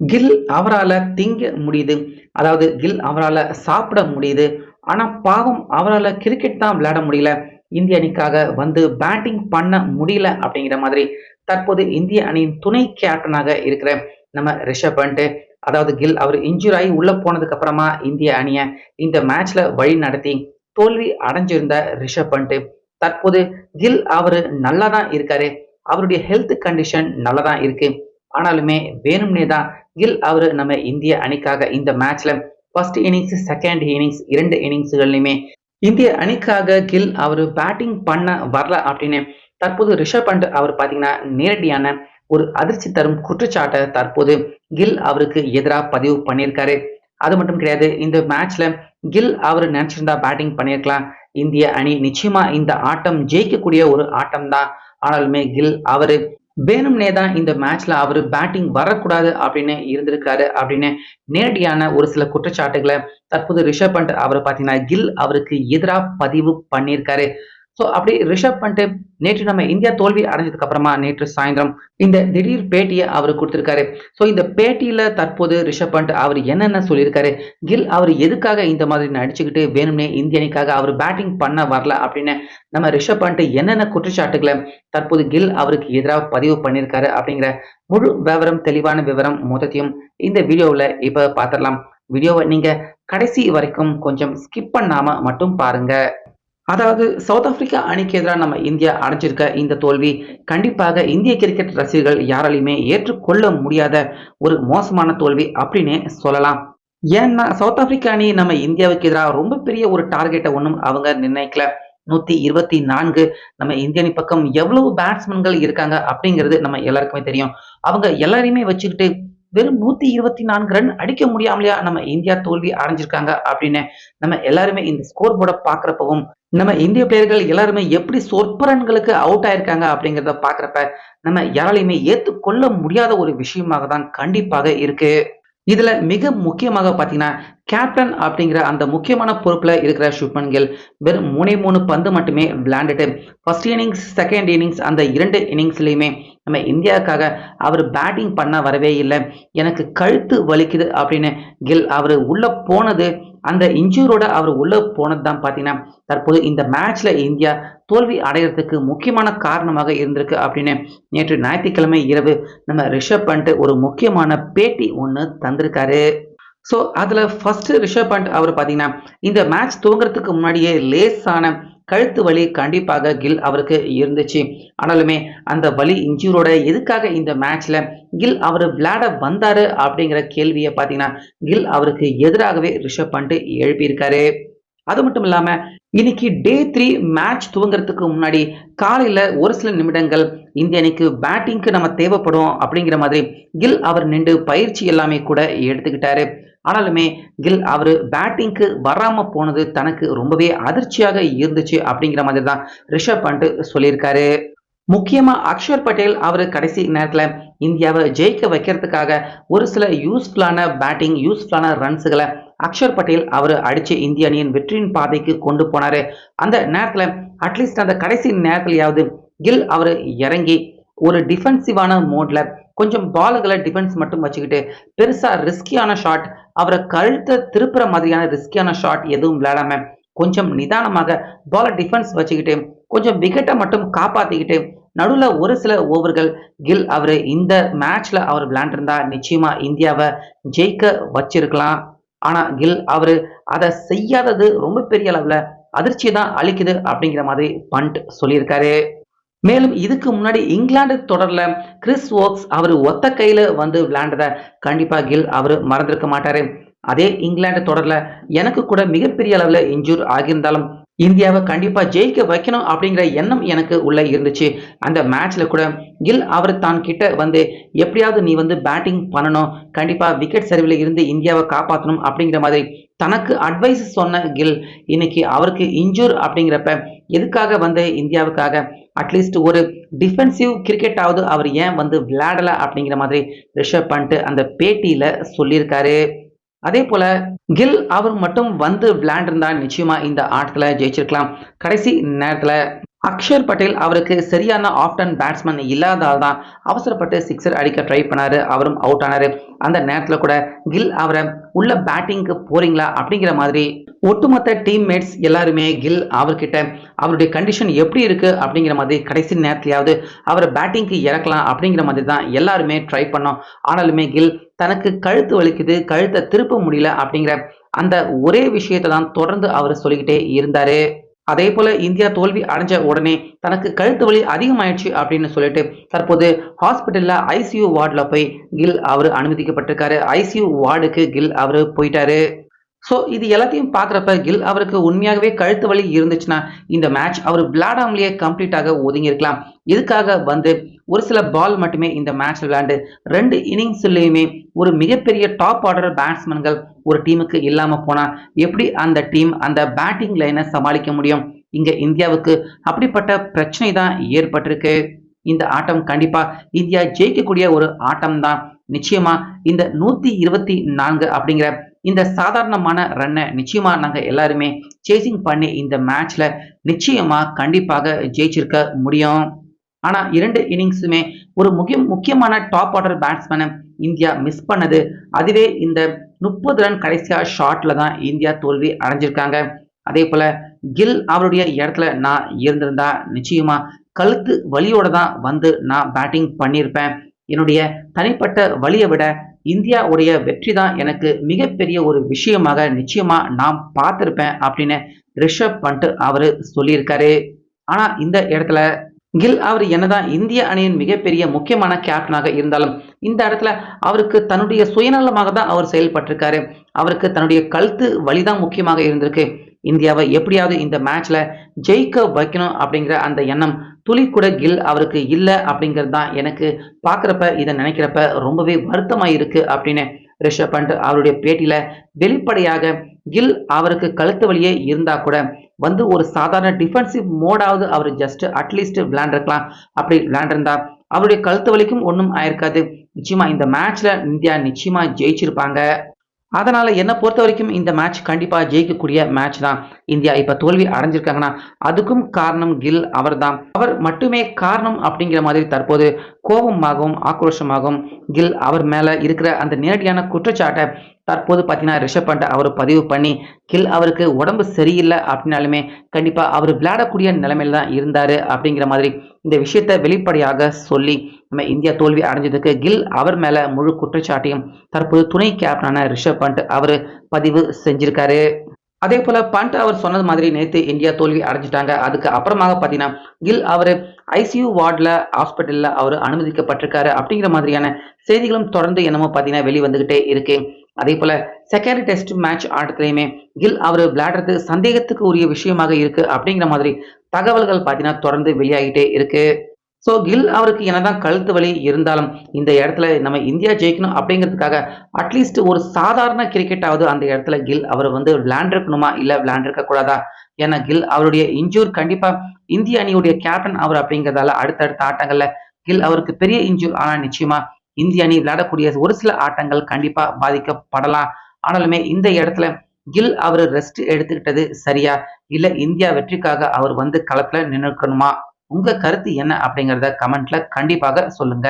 Kill அவரால் திங்க முடியுது. அதாவது கில் அவரால் சாப்பிட முடியுது. ஆனால் பாவம் அவரால் கிரிக்கெட் தான் விளையாட முடியல. இந்திய அணிக்காக வந்து பேட்டிங் பண்ண முடியல அப்படிங்கிற மாதிரி தற்போது இந்திய அணியின் துணை கேப்டனாக இருக்கிற நம்ம ரிஷப் பண்ட் அதாவது கில் அவர் இன்ஜூர் ஆகி உள்ள போனதுக்கு அப்புறமா இந்திய அணியை இந்த மேட்ச்ல வழி நடத்தி தோல்வி அடைஞ்சிருந்த ரிஷப் பண்ட் தற்போது கில் அவர் நல்லா தான் இருக்காரு. அவருடைய ஹெல்த் கண்டிஷன் நல்லா தான் இருக்கு. ஆனாலுமே வேணும்னே தான் கில் அவரு நம்ம இந்திய அணிக்காக இந்த மேட்ச்ல ஃபர்ஸ்ட் இன்னிங்ஸ் செகண்ட் இன்னிங்ஸ் இரண்டு இன்னிங்ஸ்கள்லையுமே இந்திய அணிக்காக கில் அவர் பேட்டிங் பண்ண வரல அப்படின்னு தற்போது ரிஷப் பண்ட் அவர் பார்த்தீங்கன்னா நேரடியான ஒரு அதிர்ச்சி தரும் குற்றச்சாட்டை தற்போது கில் அவருக்கு எதிராக பதிவு பண்ணியிருக்காரு. அது மட்டும் கிடையாது இந்த மேட்ச்ல கில் அவர் நினைச்சிருந்தா பேட்டிங் பண்ணியிருக்கலாம். இந்திய அணி நிச்சயமா இந்த ஆட்டம் ஜெயிக்கக்கூடிய ஒரு ஆட்டம் தான் ஆனாலுமே கில் அவரு வேணும்னே தான் இந்த மேட்ச்ல அவர் பேட்டிங் வரக்கூடாது அப்படின்னு இருந்திருக்காரு அப்படின்னு நேரடியான ஒரு சில குற்றச்சாட்டுகளை தற்போது ரிஷப் பண்ட் அவர் பார்த்தீங்கன்னா கில் அவருக்கு எதிராக பதிவு பண்ணியிருக்காரு. ஸோ அப்படி ரிஷப் பண்ணிட்டு நேற்று நம்ம இந்தியா தோல்வி அடைஞ்சதுக்கு அப்புறமா நேற்று சாயந்தரம் இந்த திடீர் பேட்டியை அவர் கொடுத்திருக்காரு. ஸோ இந்த பேட்டியில தற்போது ரிஷப் பண்ட் அவர் என்னென்ன சொல்லியிருக்காரு? கில் அவர் எதுக்காக இந்த மாதிரி நடிச்சுக்கிட்டு வேணும்னே இந்திய அணிக்காக அவர் பேட்டிங் பண்ண வரல அப்படின்னு நம்ம ரிஷப் பண்ட் என்னென்ன குற்றச்சாட்டுகளை தற்போது கில் அவருக்கு எதிராக பதிவு பண்ணியிருக்காரு அப்படிங்கிற முழு விவரம் தெளிவான விவரம் மொத்தத்தையும் இந்த வீடியோவில் இப்போ பார்த்துடலாம் வீடியோவை நீங்கள் கடைசி வரைக்கும் கொஞ்சம் ஸ்கிப் பண்ணாமல் மட்டும் பாருங்கள் அதாவது சவுத் ஆப்பிரிக்கா அணிக்கு எதிராக நம்ம இந்தியா அடைஞ்சிருக்க இந்த தோல்வி கண்டிப்பாக இந்திய கிரிக்கெட் ரசிகர்கள் யாராலையுமே ஏற்றுக்கொள்ள முடியாத ஒரு மோசமான தோல்வி அப்படின்னே சொல்லலாம். ஏன்னா சவுத் ஆப்பிரிக்கா அணி நம்ம இந்தியாவுக்கு எதிராக ரொம்ப பெரிய ஒரு டார்கெட்டை ஒன்றும் அவங்க நிர்ணயிக்கல. நூத்தி இருபத்தி நான்கு நம்ம இந்திய அணி பக்கம் எவ்வளவு பேட்ஸ்மேன்கள் இருக்காங்க அப்படிங்கிறது நம்ம எல்லாருக்குமே தெரியும். அவங்க எல்லாரையுமே வச்சுக்கிட்டு வெறும் நூத்தி இருபத்தி நான்கு ரன் அடிக்க முடியாமலையா நம்ம இந்தியா தோல்வி அடைஞ்சிருக்காங்க அப்படின்னு நம்ம எல்லாருமே இந்த ஸ்கோர் போர்டை பாக்குறப்பவும் நம்ம இந்திய பிளேயர்கள் எல்லாருமே எப்படி சொற்பரன்களுக்கு அவுட் ஆயிருக்காங்க அப்படிங்கிறத பாக்குறப்ப நம்ம யாராலையுமே ஏத்துக்கொள்ள முடியாத ஒரு விஷயமாக தான் கண்டிப்பாக இருக்கு. இதுல மிக முக்கியமாக பாத்தீங்கன்னா கேப்டன் அப்படிங்கிற அந்த முக்கியமான பொறுப்புல இருக்கிற சுப்மன் கில் வெறும் மூணே மூணு பந்து மட்டுமே விளையாண்டுட்டு ஃபர்ஸ்ட் இன்னிங்ஸ் செகண்ட் இன்னிங்ஸ் அந்த இரண்டு இன்னிங்ஸ்லயுமே நம்ம இந்தியாவுக்காக அவர் பேட்டிங் பண்ண வரவே இல்லை. எனக்கு கழுத்து வலிக்குது அப்படின்னு கில் அவர் உள்ளே போனது அந்த இன்ஜூரோட அவர் உள்ளே போனது தான் பார்த்தீங்கன்னா தற்போது இந்த மேட்ச்ல இந்தியா தோல்வி அடைகிறதுக்கு முக்கியமான காரணமாக இருந்திருக்கு அப்படின்னு நேற்று ஞாயிற்றுக்கிழமை இரவு நம்ம ரிஷப் பண்ட் ஒரு முக்கியமான பேட்டி ஒன்று தந்திருக்காரு. ஸோ அதில் ஃபஸ்ட்டு ரிஷப் பண்ட் அவர் பார்த்தீங்கன்னா இந்த மேட்ச் துவங்குறதுக்கு முன்னாடியே லேசான கழுத்து வலி கண்டிப்பாக கில் அவருக்கு இருந்துச்சு. ஆனாலுமே அந்த வலி இன்ஜூரோட எதுக்காக இந்த மேட்ச்ல கில் அவர் விளையாட வந்தாரு அப்படிங்கிற கேள்வியை பார்த்தீங்கன்னா கில் அவருக்கு எதிராகவே ரிஷப் பண்ணிட்டு எழுப்பியிருக்காரு. அது மட்டும் இல்லாம இன்னைக்கு டே த்ரீ மேட்ச் துவங்குறதுக்கு முன்னாடி காலையில ஒரு சில நிமிடங்கள் இந்திய அணிக்கு பேட்டிங்க்கு நம்ம தேவைப்படும் அப்படிங்கிற மாதிரி கில் அவர் நின்று பயிற்சி எல்லாமே கூட எடுத்துக்கிட்டாரு. ஆனாலுமே கில் அவர் பேட்டிங்க்கு வராமல் போனது தனக்கு ரொம்பவே அதிர்ச்சியாக இருந்துச்சு அப்படிங்கிற மாதிரி தான் ரிஷப் பண்ட் சொல்லியிருக்காரு. முக்கியமாக அக்ஷர் பட்டேல் அவர் கடைசி நேரத்தில் இந்தியாவை ஜெயிக்க வைக்கிறதுக்காக ஒரு சில யூஸ்ஃபுல்லான பேட்டிங் யூஸ்ஃபுல்லான ரன்ஸுகளை அக்ஷர் பட்டேல் அவர் அடித்து இந்திய அணியின் வெற்றியின் பாதைக்கு கொண்டு போனாரு. அந்த நேரத்தில் அட்லீஸ்ட் அந்த கடைசி நேரத்துலையாவது கில் அவர் இறங்கி ஒரு டிஃபென்சிவான மோடில் கொஞ்சம் பாலுகளை டிஃபென்ஸ் மட்டும் வச்சுக்கிட்டு பெருசாக ரிஸ்கியான ஷாட் அவரை கழுத்தை திருப்புற மாதிரியான ரிஸ்கியான ஷாட் எதுவும் விளையாடாம கொஞ்சம் நிதானமாக பாலை டிஃபென்ஸ் வச்சுக்கிட்டு கொஞ்சம் விக்கெட்டை மட்டும் காப்பாத்திக்கிட்டு நடுவில் ஒரு சில ஓவர்கள் கில் அவர் இந்த மேட்ச்ல அவர் விளையாண்டிருந்தா நிச்சயமா இந்தியாவை ஜெயிக்க வச்சிருக்கலாம். ஆனா கில் அவர் அதை செய்யாதது ரொம்ப பெரிய அளவில் அதிர்ச்சி தான் அளிக்குது அப்படிங்கிற மாதிரி பண்ட் சொல்லியிருக்காரு. மேலும் இதுக்கு முன்னாடி இங்கிலாந்து தொடர்ல கிறிஸ் ஓக்ஸ் அவர் ஒத்த கையில வந்து விளையாண்டத கண்டிப்பா கில் அவர் மறந்திருக்க மாட்டார். அதே இங்கிலாந்து தொடர்ல எனக்கு கூட மிகப்பெரிய அளவுல இன்ஜூர் ஆகியிருந்தாலும் இந்தியாவை கண்டிப்பாக ஜெயிக்க வைக்கணும் அப்படிங்கிற எண்ணம் எனக்கு உள்ளே இருந்துச்சு. அந்த மேட்ச்சில் கூட கில் அவர் தான் கிட்ட வந்து எப்படியாவது நீ வந்து பேட்டிங் பண்ணணும் கண்டிப்பாக விக்கெட் சரிவில் இருந்து இந்தியாவை காப்பாற்றணும் அப்படிங்கிற மாதிரி தனக்கு அட்வைஸ் சொன்ன கில் இன்னைக்கு அவருக்கு இன்ஜூர் அப்படிங்கிறப்ப எதுக்காக வந்து இந்தியாவுக்காக அட்லீஸ்ட் ஒரு டிஃபென்சிவ் கிரிக்கெட்டாவது அவர் ஏன் வந்து விளையாடலை அப்படிங்கிற மாதிரி ரிஷப் பண்ணிட்டு அந்த பேட்டியில் சொல்லியிருக்காரு. அதே போல கில் அவர் மட்டும் வந்து விளையாண்டிருந்தா நிச்சயமா இந்த ஆட்டத்துல ஜெயிச்சிருக்கலாம். கடைசி நேரத்துல அக்ஷர் பட்டேல் அவருக்கு சரியான ஆஃப்டன் பேட்ஸ்மேன் இல்லாதால் தான் அவசரப்பட்டு சிக்ஸர் அடிக்க ட்ரை பண்ணார். அவரும் அவுட் ஆனாரு. அந்த நேரத்தில் கூட கில் அவரை உள்ள பேட்டிங்க்கு போறீங்களா அப்படிங்கிற மாதிரி ஒட்டுமொத்த டீம்மேட்ஸ் எல்லாருமே கில் அவர்கிட்ட அவருடைய கண்டிஷன் எப்படி இருக்குது அப்படிங்கிற மாதிரி கடைசி நேரத்துலையாவது அவரை பேட்டிங்க்கு இறக்கலாம் அப்படிங்கிற மாதிரி தான் எல்லாருமே ட்ரை பண்ணோம். ஆனாலுமே கில் தனக்கு கழுத்து வலிக்குது கழுத்தை திருப்ப முடியல அப்படிங்கிற அந்த ஒரே விஷயத்தை தான் தொடர்ந்து அவர் சொல்லிக்கிட்டே இருந்தார். அதே போல இந்தியா தோல்வி அடைஞ்ச உடனே தனக்கு கழுத்து வலி அதிகமாயிடுச்சு அப்படின்னு சொல்லிட்டு தற்போது ஹாஸ்பிட்டல்ல ஐசியூ வார்டில் போய் கில் அவர் அனுமதிக்கப்பட்டிருக்காரு. ஐசியூ வார்டுக்கு கில் அவர் போயிட்டாரு. ஸோ இது எல்லாத்தையும் பார்க்குறப்ப கில் அவருக்கு உண்மையாகவே கழுத்து வலி இருந்துச்சுன்னா இந்த மேட்ச் அவர் விளையாடாமலேயே கம்ப்ளீட்டாக ஒதுங்கியிருக்கலாம். இதுக்காக வந்து ஒரு சில பால் மட்டுமே இந்த மேட்ச் விளையாண்டு ரெண்டு இன்னிங்ஸ்லையுமே ஒரு மிகப்பெரிய டாப் ஆர்டர் பேட்ஸ்மேன்கள் ஒரு டீமுக்கு இல்லாமல் போனால் எப்படி அந்த டீம் அந்த பேட்டிங் லைனை சமாளிக்க முடியும்? இங்கே இந்தியாவுக்கு அப்படிப்பட்ட பிரச்சனை தான் ஏற்பட்டிருக்கு. இந்த ஆட்டம் கண்டிப்பாக இந்தியா ஜெயிக்கக்கூடிய ஒரு ஆட்டம் தான் நிச்சயமா இந்த நூற்றி இருபத்தி நான்கு அப்படிங்கிற இந்த சாதாரணமான ரன்னை நிச்சயமா நாங்க எல்லாருமே சேசிங் பண்ணி இந்த மேட்ச்ல நிச்சயமா கண்டிப்பாக ஜெயிச்சிருக்க முடியும். ஆனா இரண்டு இன்னிங்ஸுமே ஒரு முக்கிய முக்கியமான டாப் ஆர்டர் பேட்ஸ்மேனை இந்தியா மிஸ் பண்ணது. அதுவே இந்த முப்பது ரன் கடைசியா ஷாட்ல தான் இந்தியா தோல்வி அடைஞ்சிருக்காங்க. அதே போல கில் அவருடைய இடத்துல நான் இருந்திருந்தா நிச்சயமா கழுத்து வலியோட தான் வந்து நான் பேட்டிங் பண்ணியிருப்பேன். என்னுடைய தனிப்பட்ட வழியை விட இந்தியாவுடைய வெற்றி தான் எனக்கு மிகப்பெரிய ஒரு விஷயமாக நிச்சயமா நான் பார்த்துருப்பேன் அப்படின்னு ரிஷப் பண்ட் அவரு சொல்லியிருக்காரு. ஆனா இந்த இடத்துல கில் அவர் என்னதான் இந்திய அணியின் மிகப்பெரிய முக்கியமான கேப்டனாக இருந்தாலும் இந்த இடத்துல அவருக்கு தன்னுடைய சுயநலமாக தான் அவர் செயல்பட்டிருக்காரு. அவருக்கு தன்னுடைய கழுத்து வழிதான் முக்கியமாக இருந்திருக்கு. இந்தியாவை எப்படியாவது இந்த மேட்ச்ல ஜெயிக்க வைக்கணும் அப்படிங்கிற அந்த எண்ணம் துளி கூட கில் அவருக்கு இல்லை அப்படிங்கிறது தான் எனக்கு பார்க்குறப்ப இதை நினைக்கிறப்ப ரொம்பவே வருத்தமாக இருக்கு அப்படின்னு ரிஷப் பண்ட் அவருடைய பேட்டியில வெளிப்படையாக கில் அவருக்கு கழுத்து வழியே இருந்தா கூட வந்து ஒரு சாதாரண டிஃபென்சிவ் மோடாவது அவர் ஜஸ்ட் அட்லீஸ்ட் விளையாண்டுருக்கலாம். அப்படி விளையாண்டிருந்தா அவருடைய கழுத்து வலிக்கும் ஒன்றும் ஆயிருக்காது. நிச்சயமா இந்த மேட்ச்ல இந்தியா நிச்சயமா ஜெயிச்சிருப்பாங்க. அதனால என்னை பொறுத்த வரைக்கும் இந்த மேட்ச் கண்டிப்பா ஜெயிக்கக்கூடிய மேட்ச் தான். இந்தியா இப்ப தோல்வி அடைஞ்சிருக்காங்கன்னா அதுக்கும் காரணம் கில் அவர் தான் அவர் மட்டுமே காரணம் அப்படிங்கிற மாதிரி தற்போது கோபமாகவும் ஆக்ரோஷமாகவும் கில் அவர் மேல இருக்கிற அந்த நேரடியான குற்றச்சாட்டை தற்போது பார்த்தீங்கன்னா ரிஷப் பண்ட் அவர் பதிவு பண்ணி கில் அவருக்கு உடம்பு சரியில்லை அப்படின்னாலுமே கண்டிப்பாக அவர் விளையாடக்கூடிய நிலைமையில தான் இருந்தார் அப்படிங்கிற மாதிரி இந்த விஷயத்தை வெளிப்படையாக சொல்லி நம்ம இந்தியா தோல்வி அடைஞ்சதுக்கு கில் அவர் மேலே முழு குற்றச்சாட்டையும் தற்போது துணை கேப்டனான ரிஷப் பண்ட் அவர் பதிவு செஞ்சிருக்காரு. அதே போல பண்ட் அவர் சொன்னது மாதிரி நேற்று இந்தியா தோல்வி அடைஞ்சிட்டாங்க. அதுக்கு அப்புறமாக பார்த்தீங்கன்னா கில் அவர் ஐசியூ வார்டில் ஹாஸ்பிட்டலில் அவர் அனுமதிக்கப்பட்டிருக்காரு அப்படிங்கிற மாதிரியான செய்திகளும் தொடர்ந்து என்னமோ பார்த்தீங்கன்னா வெளிவந்துகிட்டே இருக்கு. அதே போல செகண்ட் டெஸ்ட் மேட்ச் ஆட்டத்திலையுமே கில் அவர் விளையாடுறது சந்தேகத்துக்கு உரிய விஷயமாக இருக்கு அப்படிங்கிற மாதிரி தகவல்கள் பார்த்தீங்கன்னா தொடர்ந்து வெளியாகிட்டே இருக்கு. ஸோ கில் அவருக்கு என்னதான் கழுத்து வலி இருந்தாலும் இந்த இடத்துல நம்ம இந்தியா ஜெயிக்கணும் அப்படிங்கிறதுக்காக அட்லீஸ்ட் ஒரு சாதாரண கிரிக்கெட்டாவது அந்த இடத்துல கில் அவர் வந்து விளையாண்டுருக்கணுமா இல்லை விளையாண்டிருக்க கூடாதா? ஏன்னா கில் அவருடைய இன்ஜூர் கண்டிப்பா இந்திய அணியுடைய கேப்டன் அவர் அப்படிங்கிறதால அடுத்தடுத்த ஆட்டங்கள்ல கில் அவருக்கு பெரிய இன்ஜூர் ஆனால் நிச்சயமா இந்திய அணி விளையாடக்கூடிய ஒரு சில ஆட்டங்கள் கண்டிப்பா பாதிக்கப்படலாம். ஆனாலுமே இந்த இடத்துல கில் அவர் ரெஸ்ட் எடுத்துக்கிட்டது சரியா? இல்ல இந்தியா வெற்றிக்காக அவர் வந்து களத்துல நின்றுக்கணுமா உங்க கருத்து என்ன அப்படிங்கிறத கமெண்ட்ல கண்டிப்பாக சொல்லுங்க.